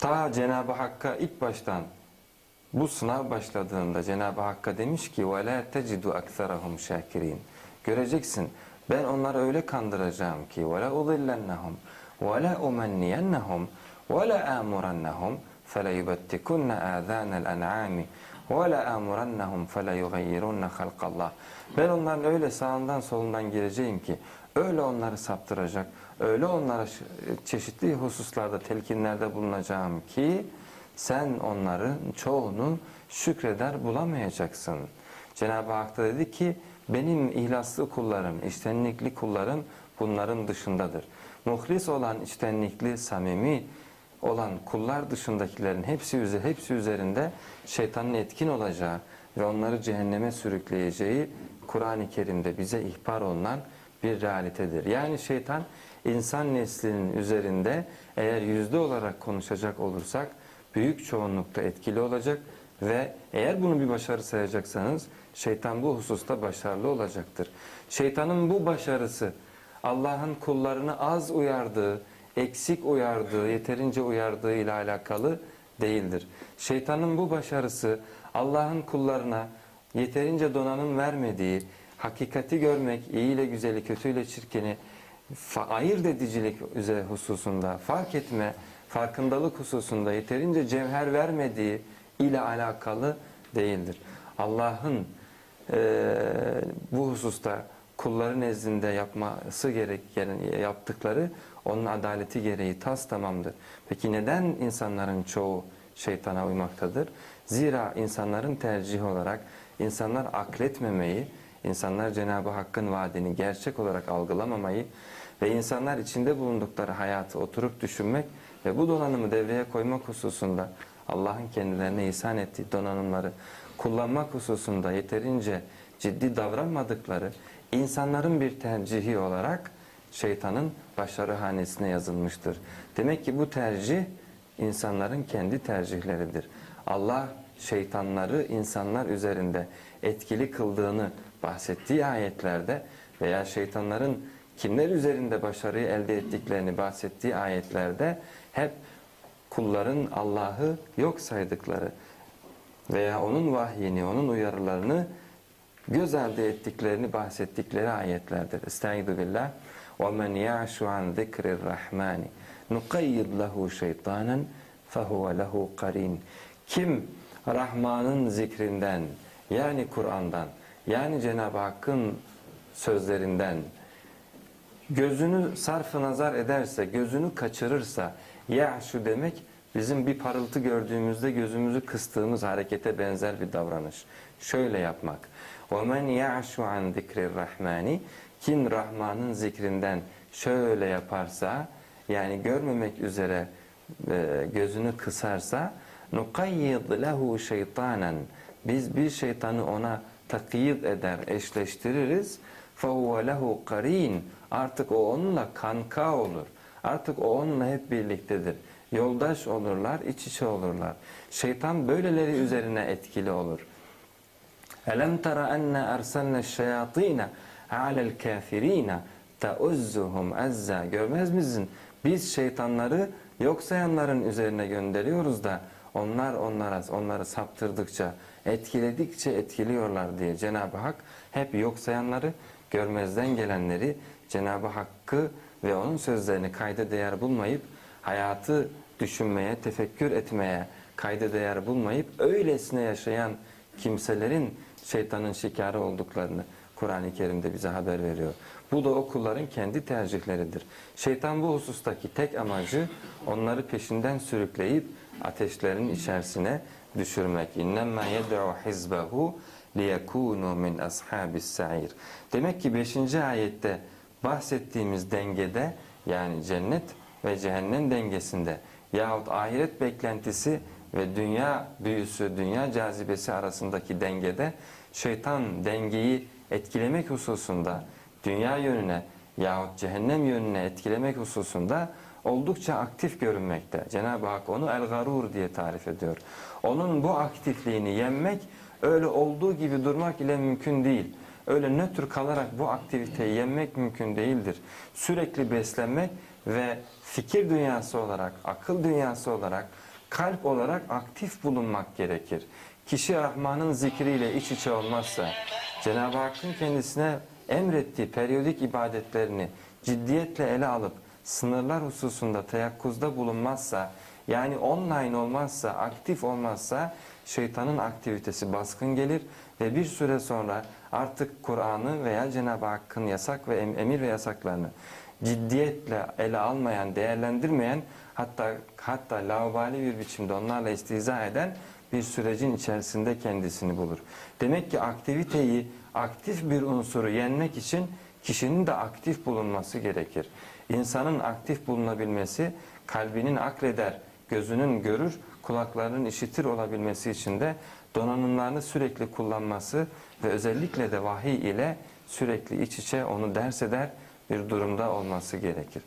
Ta Cenab-ı Hakk'a ilk baştan bu sınav başladığında Cenab-ı Hakk'a demiş ki وَلَا تَجِدُ أَكْثَرَهُمْ شَاكِرِينَ Göreceksin ben onları öyle kandıracağım ki وَلَا أُضِلَّنَّهُمْ وَلَا أُمَنِّيَنَّهُمْ وَلَا آمُرَنَّهُمْ فَلَيُبَتِّكُنَّ آذَانَ الْأَنْعَامِ وَلَا آمُرَنَّهُمْ فَلَيُغَيِّرُنَّ خَلْقَ اللّٰهِ Ben onların öyle sağından solundan gireceğim ki öyle onları saptıracak, öyle onlara çeşitli hususlarda telkinlerde bulunacağım ki sen onların çoğunu şükreder bulamayacaksın. Cenab-ı Hak da dedi ki benim ihlaslı kullarım, içtenlikli kullarım bunların dışındadır. Muhlis olan, içtenlikli, samimi olan kullar dışındakilerin hepsi, üze- hepsi üzerinde şeytanın etkin olacağı ve onları cehenneme sürükleyeceği Kur'an-ı Kerim'de bize ihbar olunan bir realitedir. Yani şeytan insan neslinin üzerinde eğer yüzde olarak konuşacak olursak büyük çoğunlukta etkili olacak ve eğer bunu bir başarı sayacaksanız şeytan bu hususta başarılı olacaktır. Şeytanın bu başarısı Allah'ın kullarını az uyardığı, eksik uyardığı, yeterince uyardığı ile alakalı değildir. Şeytanın bu başarısı Allah'ın kullarına yeterince donanım vermediği, hakikati görmek, iyi ile güzeli, kötü ile çirkini ayırt edicilik üzere hususunda, fark etme, farkındalık hususunda yeterince cevher vermediği ile alakalı değildir. Allah'ın eee, bu hususta kulları nezdinde yapması gereken yaptıkları onun adaleti gereği tas tamamdır. Peki neden insanların çoğu şeytana uymaktadır? Zira insanların tercihi olarak insanlar akletmemeyi, insanlar Cenab-ı Hakk'ın vaadini gerçek olarak algılamamayı ve insanlar içinde bulundukları hayatı oturup düşünmek ve bu donanımı devreye koymak hususunda Allah'ın kendilerine ihsan ettiği donanımları kullanmak hususunda yeterince ciddi davranmadıkları insanların bir tercihi olarak şeytanın başarı hanesine yazılmıştır. Demek ki bu tercih insanların kendi tercihleridir. Allah şeytanları insanlar üzerinde etkili kıldığını bahsettiği ayetlerde veya şeytanların kimler üzerinde başarıyı elde ettiklerini bahsettiği ayetlerde hep kulların Allah'ı yok saydıkları veya onun vahyini, onun uyarılarını göz ardı ettiklerini bahsettikleri ayetlerdir. Estaizu billah. وَمَنْ يَعْشُ عَنْ ذِكْرِ الرَّحْمَانِ نُقَيِّدْ لَهُ شَيْطَانًا فَهُوَ لَهُ قَرِينٌ Kim Rahman'ın zikrinden yani Kur'an'dan yani Cenab-ı Hakk'ın sözlerinden gözünü sarfı nazar ederse, gözünü kaçırırsa, ya şu demek bizim bir parıltı gördüğümüzde gözümüzü kıstığımız harekete benzer bir davranış. Şöyle yapmak. وَمَنْ يَعْشُ عَنْ ذِكْرِ الرَّحْمَانِ Kim Rahman'ın zikrinden şöyle yaparsa, yani görmemek üzere e, gözünü kısarsa, نُقَيِّضْ لَهُ şeytanen Biz bir şeytanı ona takyid eder, eşleştiririz. فَهُوَ لَهُ قَر۪ينَ Artık o onunla kanka olur. Artık o onunla hep birliktedir. Yoldaş olurlar, iç içe olurlar. Şeytan böyleleri üzerine etkili olur. Elem tara enne erselne şeyatine alel kafirine teuzzuhum azza. Görmez misin? Biz şeytanları yok sayanların üzerine gönderiyoruz da onlar onlara onları saptırdıkça, etkiledikçe etkiliyorlar diye Cenab-ı Hak hep yok sayanları, görmezden gelenleri Cenab-ı Hakk'ı ve onun sözlerini kayda değer bulmayıp hayatı düşünmeye, tefekkür etmeye kayda değer bulmayıp öylesine yaşayan kimselerin şeytanın şikarı olduklarını Kur'an-ı Kerim'de bize haber veriyor. Bu da o kulların kendi tercihleridir. Şeytan bu husustaki tek amacı onları peşinden sürükleyip ateşlerin içerisine düşürmek. İnnemâ yed'u hizbehu liyekûnû min ashabis sa'ir. Demek ki 5. ayette bahsettiğimiz dengede yani cennet ve cehennem dengesinde yahut ahiret beklentisi ve dünya büyüsü, dünya cazibesi arasındaki dengede şeytan dengeyi etkilemek hususunda dünya yönüne yahut cehennem yönüne etkilemek hususunda oldukça aktif görünmekte. Cenab-ı Hak onu el-garur diye tarif ediyor. Onun bu aktifliğini yenmek öyle olduğu gibi durmak ile mümkün değil. Öyle nötr kalarak bu aktiviteyi yenmek mümkün değildir. Sürekli beslenmek ve fikir dünyası olarak, akıl dünyası olarak, kalp olarak aktif bulunmak gerekir. Kişi Rahman'ın zikriyle iç içe olmazsa, Cenab-ı Hakk'ın kendisine emrettiği periyodik ibadetlerini ciddiyetle ele alıp sınırlar hususunda teyakkuzda bulunmazsa, yani online olmazsa, aktif olmazsa şeytanın aktivitesi baskın gelir ve bir süre sonra artık Kur'an'ı veya Cenab-ı Hakk'ın yasak ve em- emir ve yasaklarını ciddiyetle ele almayan, değerlendirmeyen hatta hatta laubali bir biçimde onlarla istiza eden bir sürecin içerisinde kendisini bulur. Demek ki aktiviteyi, aktif bir unsuru yenmek için kişinin de aktif bulunması gerekir. İnsanın aktif bulunabilmesi, kalbinin akleder, gözünün görür, kulaklarının işitir olabilmesi için de donanımlarını sürekli kullanması ve özellikle de vahiy ile sürekli iç içe onu ders eder bir durumda olması gerekir.